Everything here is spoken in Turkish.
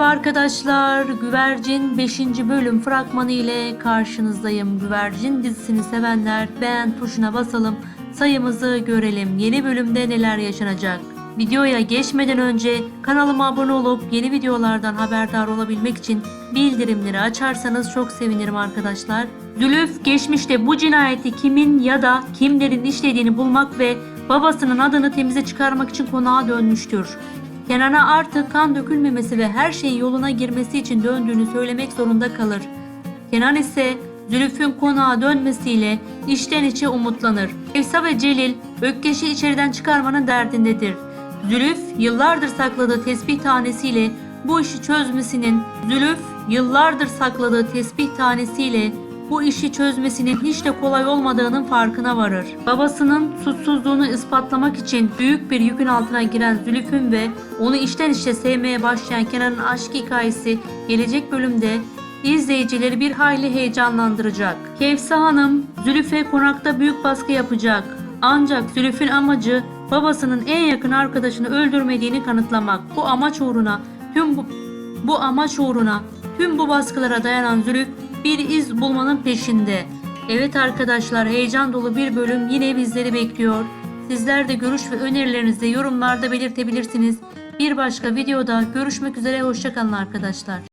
arkadaşlar, Güvercin 5. bölüm fragmanı ile karşınızdayım. Güvercin dizisini sevenler beğen tuşuna basalım, sayımızı görelim. Yeni bölümde neler yaşanacak? Videoya geçmeden önce kanalıma abone olup yeni videolardan haberdar olabilmek için bildirimleri açarsanız çok sevinirim arkadaşlar. Zülüf geçmişte bu cinayeti kimin ya da kimlerin işlediğini bulmak ve babasının adını temize çıkarmak için konağa dönmüştür. Kenan'a artık kan dökülmemesi ve her şeyin yoluna girmesi için döndüğünü söylemek zorunda kalır. Kenan ise Zülüf'ün konağa dönmesiyle içten içe umutlanır. Efsa ve Celil Ökkeş'i içeriden çıkarmanın derdindedir. Zülüf yıllardır sakladığı tesbih tanesiyle bu işi çözmesinin Zülüf yıllardır sakladığı tesbih tanesiyle bu işi çözmesinin hiç de kolay olmadığının farkına varır. Babasının suçsuzluğunu ispatlamak için büyük bir yükün altına giren Zülüf'ün ve onu içten içe sevmeye başlayan Kenan'ın aşk hikayesi gelecek bölümde izleyicileri bir hayli heyecanlandıracak. Kevsa Hanım Zülüf'e konakta büyük baskı yapacak. Ancak Zülüf'ün amacı babasının en yakın arkadaşını öldürmediğini kanıtlamak. Bu amaç uğruna tüm bu, bu amaç uğruna tüm bu baskılara dayanan Zülüf bir iz bulmanın peşinde. Evet arkadaşlar heyecan dolu bir bölüm yine bizleri bekliyor. Sizler de görüş ve önerilerinizi yorumlarda belirtebilirsiniz. Bir başka videoda görüşmek üzere hoşçakalın arkadaşlar.